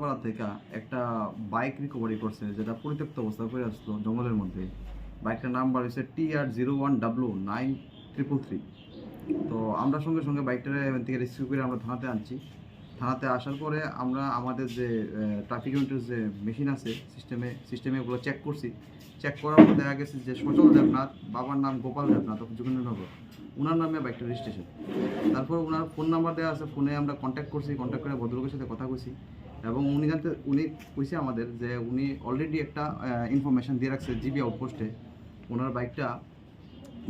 পাড়া থেকে একটা বাইক রিকভারি করছে, যেটা পরিত্যক্ত অবস্থায় পড়ে আসলো জঙ্গলের মধ্যে। বাইকটার নাম্বার হচ্ছে T R zero one W nine triple three তো আমরা সঙ্গে সঙ্গে বাইকটা এখান থেকে রেস্কিউ করে আমরা থানাতে আনছি। থানাতে আসার পরে আমরা আমাদের যে ট্রাফিক ইউনিটের যে মেশিন আছে সিস্টেমে সিস্টেমে ওগুলো চেক করছি। চেক করার পর দেখা গেছে যে সচল দেবনাথ, বাবার নাম গোপাল দেবনাথ যোগেন্দ্রনগর। ওনার নামে বাইকটা রেজিস্ট্রেশন তারপর ওনার ফোন নাম্বার দেওয়া আছে ফোনে আমরা কন্ট্যাক্ট করছি কন্ট্যাক্ট করে ভদ্রলোকের সাথে কথা কইছি এবং উনি জানতে, উনি কইছে আমাদের যে উনি অলরেডি একটা ইনফরমেশন দিয়ে রাখছে জিবি আউটপোস্টে ওনার বাইকটা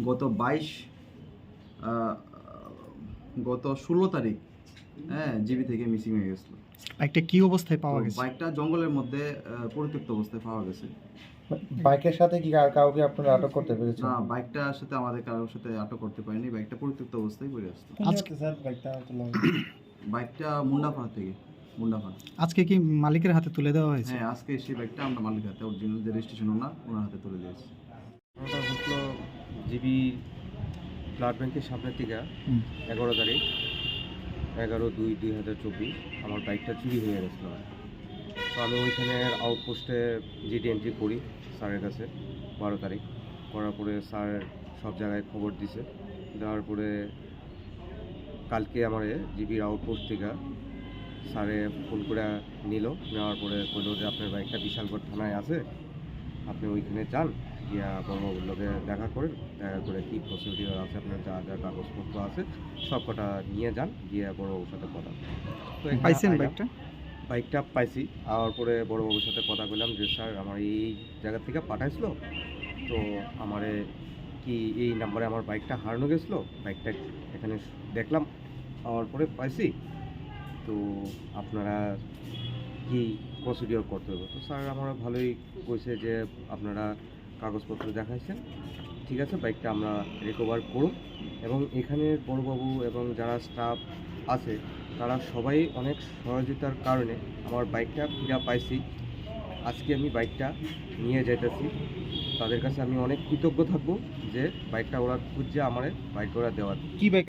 গত বাইশ গত ষোলো তারিখ হ্যাঁ জিবি থেকে মিসিং হয়ে গেছিল। বাইকটা কি অবস্থায় পাওয়া গেছে? বাইকটা জঙ্গলের মধ্যে পরিত্যক্ত অবস্থায় পাওয়া গেছে। বাইকের সাথে কি কাউ- কাউকে আপনারা আটক করতে পেরেছেন? না বাইকটার সাথে আমাদের কারোর সাথে আটক করতে পারিনি। বাইকটা পরিত্যক্ত অবস্থায় পড়ে আসতো আজকে স্যার বাইকটা বাইকটা মুন্ডাপাড়া থেকে মুন্ডাপাড়া। আজকে কি মালিকের হাতে তুলে দেওয়া হয়েছে? হ্যাঁ আজকে সেই বাইকটা আমরা মালিক হাতে অরিজিনাল যে রেজিস্ট্রেশন ওনার ওনার হাতে তুলে দিয়েছি। ওটা হচ্ছিল জিবি ব্লাড ব্যাংকের সামনের থেকে এগারো তারিখ। এগারো দুই দুই হাজার চব্বিশ আমার বাইকটা চুরি হয়ে গেছিল তো আমি ওইখানে আউটপোস্টে জিডি এন্ট্রি করি স্যারের কাছে বারো তারিখ। করার পরে স্যার সব জায়গায় খবর দিছে। দেওয়ার পরে কালকে আমার জিবির আউটপোস্ট থেকে স্যারে ফোন করে নিল। নেওয়ার পরে বলল যে, আপনার বাইকটা বিশালগড় থানায় আছে। আপনি ওইখানে যান। গিয়া বড়বাবুর লোকে দেখা করেন দেখা করে কী প্রসিডিওর আছে আপনার যা যা কাগজপত্র আছে সব কটা নিয়ে যান গিয়ে বড়বাবুর সাথে কথা তো পাইছেন বাইকটা বাইকটা পাইছি। আওয়ার পরে বড়বাবুর সাথে কথা বললাম যে স্যার আমার এই জায়গা থেকে পাঠাইছিল তো আমারে কি এই নাম্বারে আমার বাইকটা হারানো গেছিল? বাইকটা এখানে দেখলাম পাওয়ার পরে পাইছি। তো আপনারা কি প্রসিডিওর করতে হবে? তো স্যার আমরা ভালোই কইছে যে আপনারা কাগজপত্র দেখাইছেন। ঠিক আছে, বাইকটা আমরা রিকভার করুন। এবং এখানের বড়বাবু এবং যারা স্টাফ আছে, তারা সবাই অনেক সহযোগিতার কারণে আমার বাইকটা ফিরা পাইছি। আজকে আমি বাইকটা নিয়ে যাইতেছি। তাদের কাছে আমি অনেক কৃতজ্ঞ থাকব যে বাইকটা ওরা খুঁজছে আমার, বাইক ওরা দেওয়ার। কি বাইক?